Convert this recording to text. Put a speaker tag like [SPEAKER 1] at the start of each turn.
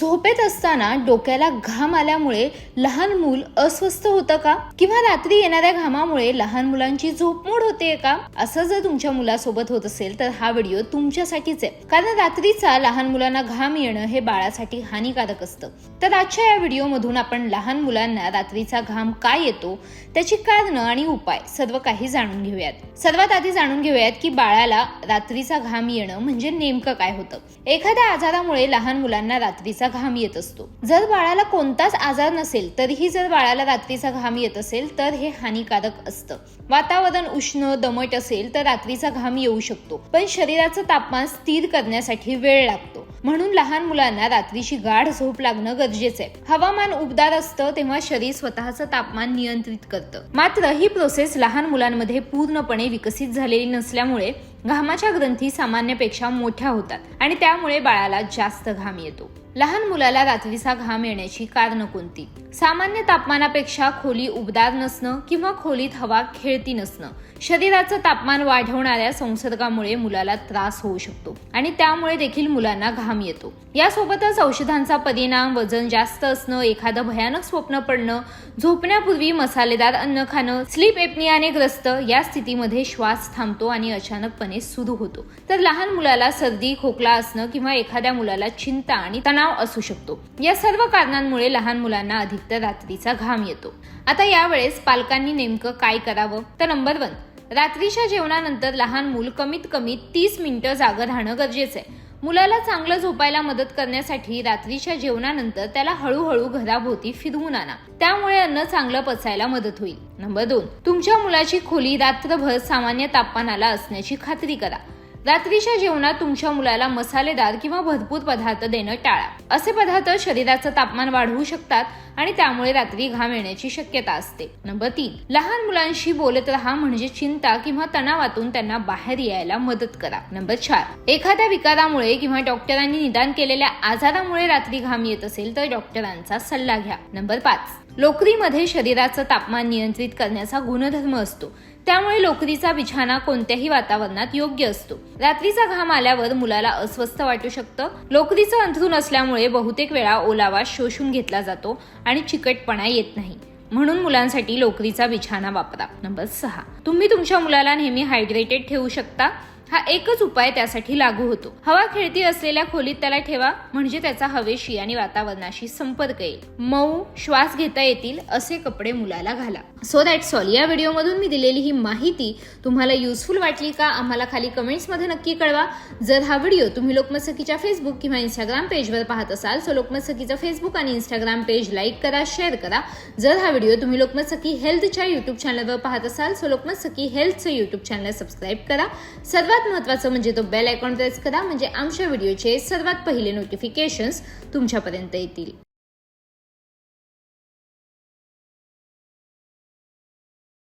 [SPEAKER 1] झोपेत असताना डोक्याला घाम आल्यामुळे लहान मूल अस्वस्थ होतं का? किंवा रात्री येणाऱ्या घामामुळे लहान मुलांची झोप मोड होते का? असं जर तुमच्या मुलासोबत होत असेल तर हा व्हिडिओ तुमच्यासाठीच आहे. कारण रात्रीचा लहान मुलांना घाम येणं हे बाळासाठी हानिकारक असतं. तर आजच्या या व्हिडिओमधून आपण लहान मुलांना रात्रीचा घाम काय येतो त्याची कारणं आणि उपाय सर्व काही जाणून घेऊयात. सर्वात आधी जाणून घेऊयात की बाळाला रात्रीचा घाम येणं म्हणजे नेमकं काय होतं. एखाद्या आजारामुळे लहान मुलांना रात्रीचा घाम येत असतो. जर बाळाला कोणताच आजार नसेल तरीही जर बाळाला रात्रीचा घाम येत असेल तर हे हानिकारक असतं. वातावरण उष्ण दमट असेल तर रात्रीचा घाम येऊ शकतो. पण शरीराचं तापमान स्थिर करण्यासाठी वेळ लागतो. म्हणून लहान मुलांना रात्रीची गाढ झोप लागणं गरजेचं आहे. हवामान उबदार असतं तेव्हा शरीर स्वतःचं तापमान नियंत्रित करतं. मात्र ही प्रोसेस लहान मुलांमध्ये पूर्णपणे विकसित झालेली नसल्यामुळे घामाच्या ग्रंथी सामान्यपेक्षा मोठ्या होतात आणि त्यामुळे बाळाला जास्त घाम येतो. लहान मुलाला रात्रीचा घाम येण्याची कारणं कोणती? सामान्य तापमानापेक्षा खोली उबदार नसणं किंवा खोलीत हवा खेळती नसणं. शरीराचं तापमान वाढवणाऱ्या संसर्गामुळे मुलाला त्रास होऊ शकतो आणि त्यामुळे देखील मुलांना घाम येतो. यासोबतच औषधांचा परिणाम वजन जास्त असणं एखादं भयानक स्वप्न पडणं झोपण्यापूर्वी मसालेदार अन्न खाणं स्लीप एपनियाने ग्रस्त या स्थितीमध्ये श्वास थांबतो आणि अचानकपणे सुरू होतो. तर लहान मुलाला सर्दी खोकला असणं किंवा एखाद्या मुलाला चिंता आणि तणाव असू शकतो. या सर्व कारणांमुळे लहान मुलांना अधिक अधिकतर रात्रीचा घाम येतो. आता यावेळेस पालकांनी नेमकं काय करावं? तर नंबर वन रात्रीच्या जेवणानंतर लहान मूल कमीत कमी तीस मिनिटं जागं राहणं गरजेचं आहे. मुलाला चांगलं झोपायला मदत करण्यासाठी रात्रीच्या जेवणानंतर त्याला हळूहळू घराभोवती फिरवून आणा. त्यामुळे अन्न चांगलं पचायला मदत होईल. नंबर दोन तुमच्या मुलाची खोली रात्रभर सामान्य तापमानाला असण्याची खात्री करा. रात्रीच्या जेवणात तुमच्या मुलाला मसालेदार किंवा भरपूर पदार्थ देणं टाळा. असे पदार्थ शरीराचं तापमान वाढवू शकतात आणि त्यामुळे रात्री घाम येण्याची शक्यता असते. नंबर तीन लहान मुलांशी बोलत राहा म्हणजे चिंता किंवा तणावातून त्यांना बाहेर यायला मदत करा. नंबर चार एखाद्या विकारामुळे किंवा डॉक्टरांनी निदान केलेल्या आजारामुळे रात्री घाम येत असेल तर डॉक्टरांचा सल्ला घ्या. नंबर पाच लोकरीमध्ये शरीराचं तापमान नियंत्रित करण्याचा गुणधर्म असतो. त्यामुळे लोकरीचा बिछाना कोणत्याही वातावरणात योग्य असतो. रात्रीचा घाम आल्यावर मुलाला अस्वस्थ वाटू शकतं. लोकरीचं अंथरूण असल्यामुळे बहुतेक वेळा ओलावा शोषून घेतला जातो आणि चिकटपणा येत नाही. म्हणून मुलांसाठी लोकरीचा बिछाना वापरा. नंबर सहा. तुम्ही तुमच्या मुलाला नेहमी हायड्रेटेड ठेवू शकता? हा एकच उपाय त्यासाठी लागू होतो. हवा खेळती असलेल्या खोलीत त्याला ठेवा म्हणजे त्याचा हवेशी आणि वातावरणाशी संपर्क येईल. मऊ श्वास घेता येतील असे कपडे मुलाला घाला. सो दॅट सॉल या व्हिडिओमधून मी दिलेली ही माहिती तुम्हाला युजफुल वाटली का आम्हाला खाली कमेंट्समध्ये नक्की कळवा. जर हा व्हिडिओ तुम्ही लोकमत सखीच्या फेसबुक किंवा इंस्टाग्राम पेजवर पाहत असाल सो लोकमत सखीचं फेसबुक आणि इंस्टाग्राम पेज लाईक करा शेअर करा. जर हा व्हिडिओ तुम्ही लोकमत सखी हेल्थच्या युट्यूब चॅनलवर पाहत असाल सो लोकमत सखी हेल्थचं युट्यूब चॅनल सबस्क्राईब करा. सर्वात सर्वात महत्त्वाचं म्हणजे तो बेल आयकॉन प्रेस करा म्हणजे आमच्या व्हिडिओचे सर्वात पहिले नोटिफिकेशन्स तुमच्यापर्यंत येतील.